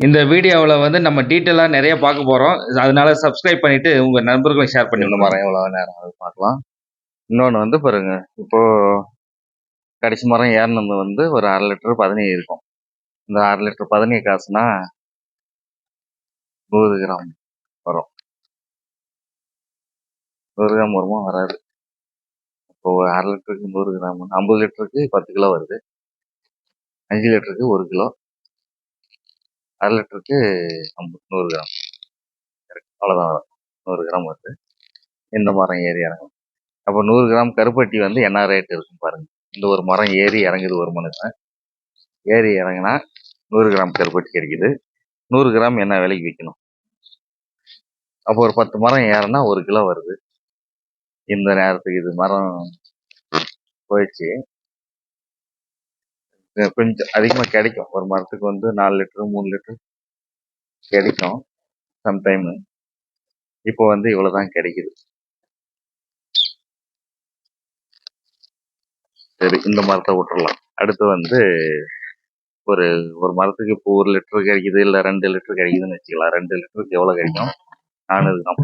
இந்த வீடியோவில் வந்து நம்ம டீட்டெயிலாக நிறைய பார்க்க போகிறோம் அதனால சப்ஸ்கிரைப் பண்ணிட்டு உங்கள் நண்பர்களும் ஷேர் பண்ணி இந்த மரம் எவ்வளோ நேரம் அது பார்க்கலாம். இன்னொன்று வந்து பாருங்க. இப்போ கடைசி மரம் ஏறினது வந்து ஒரு அரை லிட்டர் பதினேழு இருக்கும். இந்த அரை லிட்டர் பதினேழு காசுனா நூறு கிராம் வரும். நூறு கிராம் வருமா? வராது. இப்போ ஒரு அரை லிட்டருக்கு நூறு கிராம் ஐம்பது லிட்டருக்கு பத்து கிலோ வருது. அஞ்சு லிட்டருக்கு ஒரு கிலோ. அரை லிட்டருக்கு ஐம்பது நூறு கிராம். அவ்வளோதான் வரும் நூறு கிராம் வருது. இந்த மரம் ஏறி இறங்கும். அப்போ நூறு கிராம் கருப்பட்டி வந்து என்ன ரேட் இருக்கும் பாருங்க. இந்த ஒரு மரம் ஏறி இறங்குது ஒரு மனுஷன் ஏறி இறங்கினா நூறு கிராம் கருப்பட்டி கிடைக்குது. நூறு கிராம் என்ன விலைக்கு விற்கணும் அப்போ ஒரு பத்து மரம் ஏறினா ஒரு கிலோ வருது. இந்த நேரத்துக்கு இது மரம் போயிடுச்சு. கொஞ்சம் அதிகமாக கிடைக்கும். ஒரு மரத்துக்கு வந்து நாலு லிட்டரு மூணு லிட்டரு கிடைக்கும். சம்டைமு இப்போ வந்து இவ்வளோதான் கிடைக்குது. சரி இந்த மரத்தை விட்டுறலாம். அடுத்து வந்து ஒரு ஒரு மரத்துக்கு இப்போ ஒரு லிட்டர் கிடைக்குது இல்லை ரெண்டு லிட்டர் கிடைக்குதுன்னு வச்சுக்கலாம். ரெண்டு லிட்டருக்கு எவ்வளோ கிடைக்கும்? நானூறு கிராம்.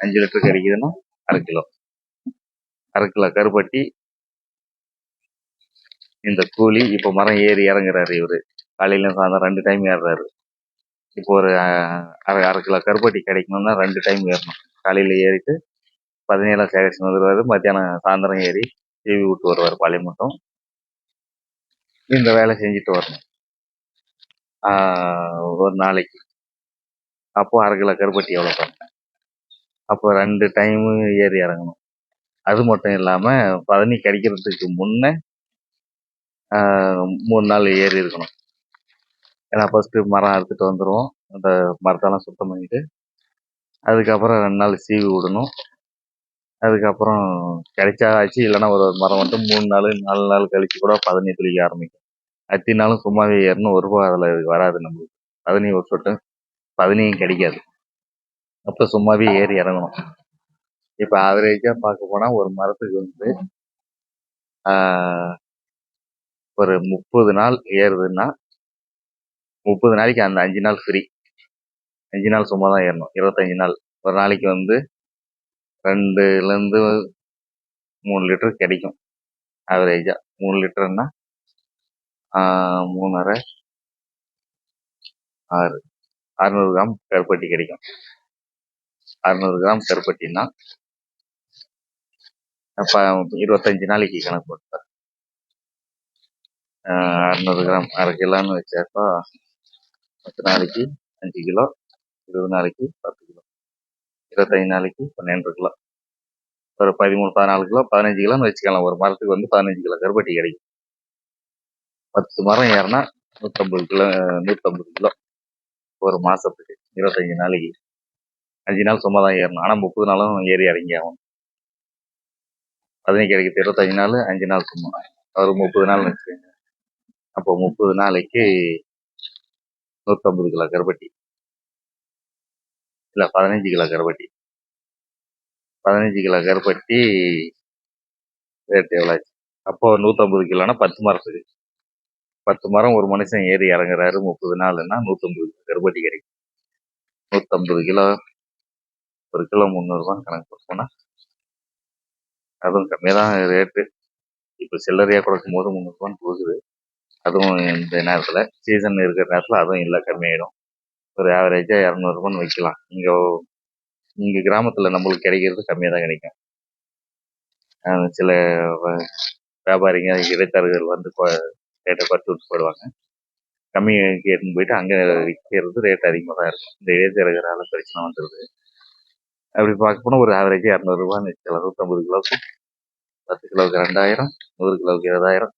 அஞ்சு லிட்டர் கிடைக்குதுன்னா அரை கிலோ. அரை கிலோ கருப்பட்டி இந்த கூலி இப்போ மரம் ஏறி இறங்குறாரு இவர். காலையில சாயந்தரம் ரெண்டு டைம் ஏறுறாரு. இப்போ ஒரு அரை அரை கிலோ கருப்பட்டி கிடைக்கணும்னா ரெண்டு டைம் ஏறணும். காலையில் ஏறிட்டு பதினேழாம் சேகரிச்சு வந்துடுவார் மத்தியானம் சாயந்தரம் ஏறி டிவி விட்டு வருவார் பழைய மட்டும். இந்த வேலை செஞ்சுட்டு வரணும். ஒரு நாளைக்கு. அப்போ அரை கிலோ கருப்பட்டி எவ்வளோ பண்ணேன் அப்போ ரெண்டு டைமு ஏறி இறங்கணும். அது மட்டும் இல்லாமல் பதனி கிடைக்கிறதுக்கு முன்னே மூணு நாள் ஏறி இருக்கணும். ஏன்னா ஃபஸ்ட்டு மரம் அறுத்துட்டு வந்துடுவோம் அந்த மரத்தெல்லாம் சுத்தம் பண்ணிட்டு அதுக்கப்புறம் ரெண்டு நாள் சீவி விடணும். அதுக்கப்புறம் கிடைச்சா ஆச்சு. இல்லைன்னா ஒரு மரம் மட்டும் மூணு நாள் நாலு நாள் கழிச்சு கூட பதனி துளிக்க ஆரம்பிக்கும். அத்தினாலும் சும்மாவே ஏறணும். ஒரு ரூபா அதில் வராது நம்மளுக்கு. பதனி ஒரு சொட்டு பதனியும் கிடைக்காது. அப்போ சும்மாவே ஏறி இறங்கணும். இப்போ ஆவரேஜாக பார்க்க போனால் ஒரு மரத்துக்கு வந்து ஒரு முப்பது நாள் ஏறுதுன்னா முப்பது நாளைக்கு அந்த அஞ்சு நாள் ஃப்ரீ அஞ்சு நாள் சும்மா தான் ஏறணும். இருபத்தஞ்சு நாள். ஒரு நாளைக்கு வந்து ரெண்டுலேருந்து மூணு லிட்டர் கிடைக்கும். ஆவரேஜாக மூணு லிட்டர்னா மூணரை ஆறு. அறநூறு கிராம் கருப்பட்டி கிடைக்கும். அறநூறு கிராம் கருப்பட்டின்னா அப்போ இருபத்தஞ்சு நாளைக்கு கணக்கு போட்டு அறநூறு கிராம் அரை கிலோன்னு வச்சாக்கா பத்து நாளைக்கு அஞ்சு கிலோ இருபது நாளைக்கு பத்து கிலோ இருபத்தஞ்சு நாளைக்கு பன்னெண்டு கிலோ. ஒரு பதிமூணு பதினாலு கிலோ பதினஞ்சு கிலோன்னு வச்சுக்கலாம். ஒரு மரத்துக்கு வந்து பதினஞ்சு கிலோ கருப்பட்டி கிடைக்கும். பத்து மரம் ஏறினா நூற்றம்பது கிலோ நூற்றம்பது கிலோ. ஒரு மாதத்துக்கு இருபத்தஞ்சு நாளைக்கு. அஞ்சு நாள் சும்மா தான் ஏறணும். ஆனால் முப்பது நாளும் ஏறி இறங்கி ஆகணும். பதினஞ்சு கிடைக்கிறது இருபத்தஞ்சு நாள் அஞ்சு நாள் சும்மா. ஒரு முப்பது நாள்னு வச்சுக்கோங்க. அப்போ முப்பது நாளைக்கு நூற்றம்பது கிலோ கருப்பட்டி. இல்லை பதினஞ்சு கிலோ கருப்பட்டி. பதினஞ்சு கிலோ கருப்பட்டி ரேட் எவ்வளோ ஆச்சு? அப்போ நூற்றம்பது கிலோனா பத்து மரத்துக்கு பத்து மரம் ஒரு மனுஷன் ஏறி இறங்குறாரு முப்பது நாள்னா நூற்றம்பது கிலோ கருப்பட்டி கிடைக்கும். நூற்றம்பது கிலோ ஒரு கிலோ முந்நூறுரூவா கணக்கு போட்டோம்னா அதுவும் கம்மியாக தான் ரேட்டு. இப்போ சில்லறையாக கொடுக்கும் போது முந்நூறுரூவான்னு போகுது. அதுவும் இந்த நேரத்தில் சீசன் இருக்கிற நேரத்தில் அதுவும் இல்லை கம்மியாயிடும். ஒரு ஆவரேஜாக இரநூறுபான்னு வைக்கலாம். இங்கே இங்கே கிராமத்தில் நம்மளுக்கு கிடைக்கிறது கம்மியாக தான் கிடைக்கும். சில வியாபாரிங்க இடைத்தரகர்கள் வந்து ரேட்டை குறைச்சி விட்டு போயிடுவாங்க. கம்மி எடுத்துன்னு போயிட்டு அங்கே விற்கிறது ரேட் அதிகமாக தான் இருக்கும். இந்த இடைத்தரகரால் பிரச்சனை வந்துடுது அப்படி பார்க்க போனால் ஒரு ஆவரேஜாக இரநூறுபான்னு வச்சுக்கலாம். நூற்றம்பது கிலோவுக்கு பத்து கிலோவுக்கு ரெண்டாயிரம் நூறு கிலோவுக்கு இருபதாயிரம்.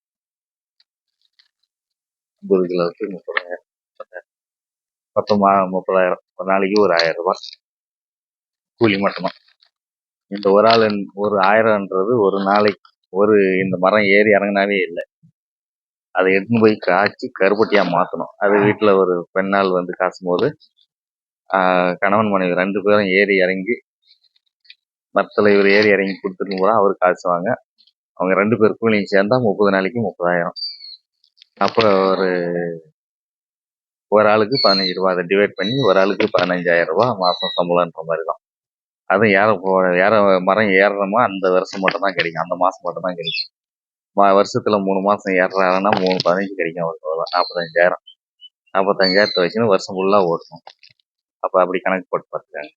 ஐம்பது கிலோவுக்கு முப்பதாயிரம். மொத்தமாக முப்பதாயிரம் ஒரு நாளைக்கு ஒரு ஆயிரம் ரூபாய். கூலி மட்டும்தான் இந்த ஒரு ஆள் ஒரு ஆயிரம்ன்றது ஒரு நாளைக்கு ஒரு இந்த மரம் ஏறி இறங்கினாவே இல்லை. அதை எடுத்துன்னு போய் காய்ச்சி கருப்பட்டியாக மாற்றணும் அது வீட்டில் ஒரு பெண்ணாள் வந்து காசும் போது கணவன் மனைவி ரெண்டு பேரும் ஏறி இறங்கி மரத்தில் இவர் ஏறி இறங்கி கொடுத்துட்டு போனால் அவர் காசுவாங்க அவங்க ரெண்டு பேர் கூலியும் சேர்ந்தா முப்பது நாளைக்கு முப்பதாயிரம். அப்போ ஒரு ஒரு ஆளுக்கு பதினஞ்சு ரூபா அதை டிவைட் பண்ணி ஒரு ஆளுக்கு பதினஞ்சாயிரம் ரூபா மாதம் சம்பளம்ன்ற மாதிரி தான் அதுவும் ஏற போ ஏற மரம் ஏறுறோமோ அந்த வருஷம் மட்டும் தான் கிடைக்கும். அந்த மாதம் மட்டும் தான் கிடைக்கும். மா- வருஷத்தில் மூணு மாதம் ஏறுறாங்கன்னா மூணு பதினஞ்சு கிடைக்கும் அவருக்கு அவ்வளோதான் நாற்பத்தஞ்சாயிரம் நாற்பத்தஞ்சாயிரத்தை வச்சுன்னு வருஷம் ஃபுல்லாக ஓட்டணும். அப்போ அப்படி கணக்கு போட்டு பார்த்துக்காங்க.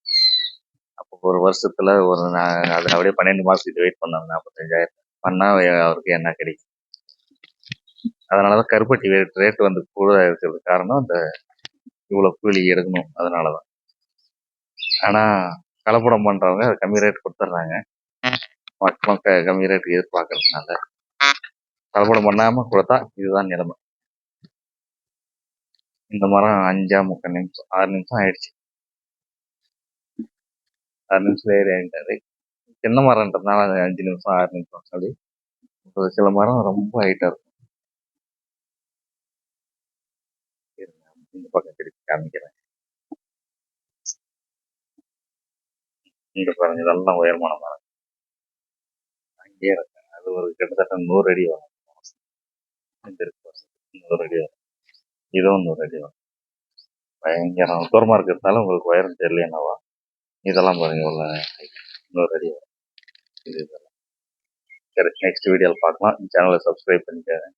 அப்போ ஒரு வருஷத்தில் ஒரு நான் அது அப்படியே பன்னெண்டு மாதத்துக்கு வெயிட் பண்ணாங்க நாற்பத்தஞ்சாயிரம் பண்ணால் அவருக்கு என்ன கிடைக்கும்? அதனால தான் கருப்பட்டி ரேட் ரேட் வந்து கூட இருக்கிறதுக்கு காரணம் அந்த இவ்வளோ கூலி எடுக்கணும் அதனால தான். ஆனால் கலப்படம் பண்ணுறவங்க கம்மி ரேட் கொடுத்துட்றாங்க மக்களும் க கம்மி ரேட்டுக்கு எதிர்பார்க்கறதுனால. கலப்படம் பண்ணாமல் கொடுத்தா இதுதான் நிலைமை. இந்த மரம் அஞ்சா முக்கால் நிமிஷம் ஆறு நிமிஷம் ஆயிடுச்சு. ஆறு நிமிஷம் ஏறி ஆகிட்டாரு சின்ன மரம்ன்றதுனால அஞ்சு நிமிஷம் ஆறு நிமிஷம் சொல்லி ஒரு சில மரம் ரொம்ப ஹைட்டாக இருக்கும். இந்த பக்கம் திருப்பி காமிக்கிறேன். இங்க பாருங்க இதெல்லாம் உயரமான மரம். அங்கேயே இருக்கு. அது ஒரு கிட்டத்தட்ட நூறு அடி வரும். நூறு அடி வரும். இதுவும் நூறு அடி வரும். பயங்கர தூரமா இருக்கிறதுனால உங்களுக்கு உயரம் தெரியல என்னவா. இதெல்லாம் பாருங்க உள்ள நூறு அடி வரும். இது இதெல்லாம். சரி நெக்ஸ்ட் வீடியோவில் பார்க்கலாம். சேனலை சப்ஸ்கிரைப் பண்ணிக்கிறேன்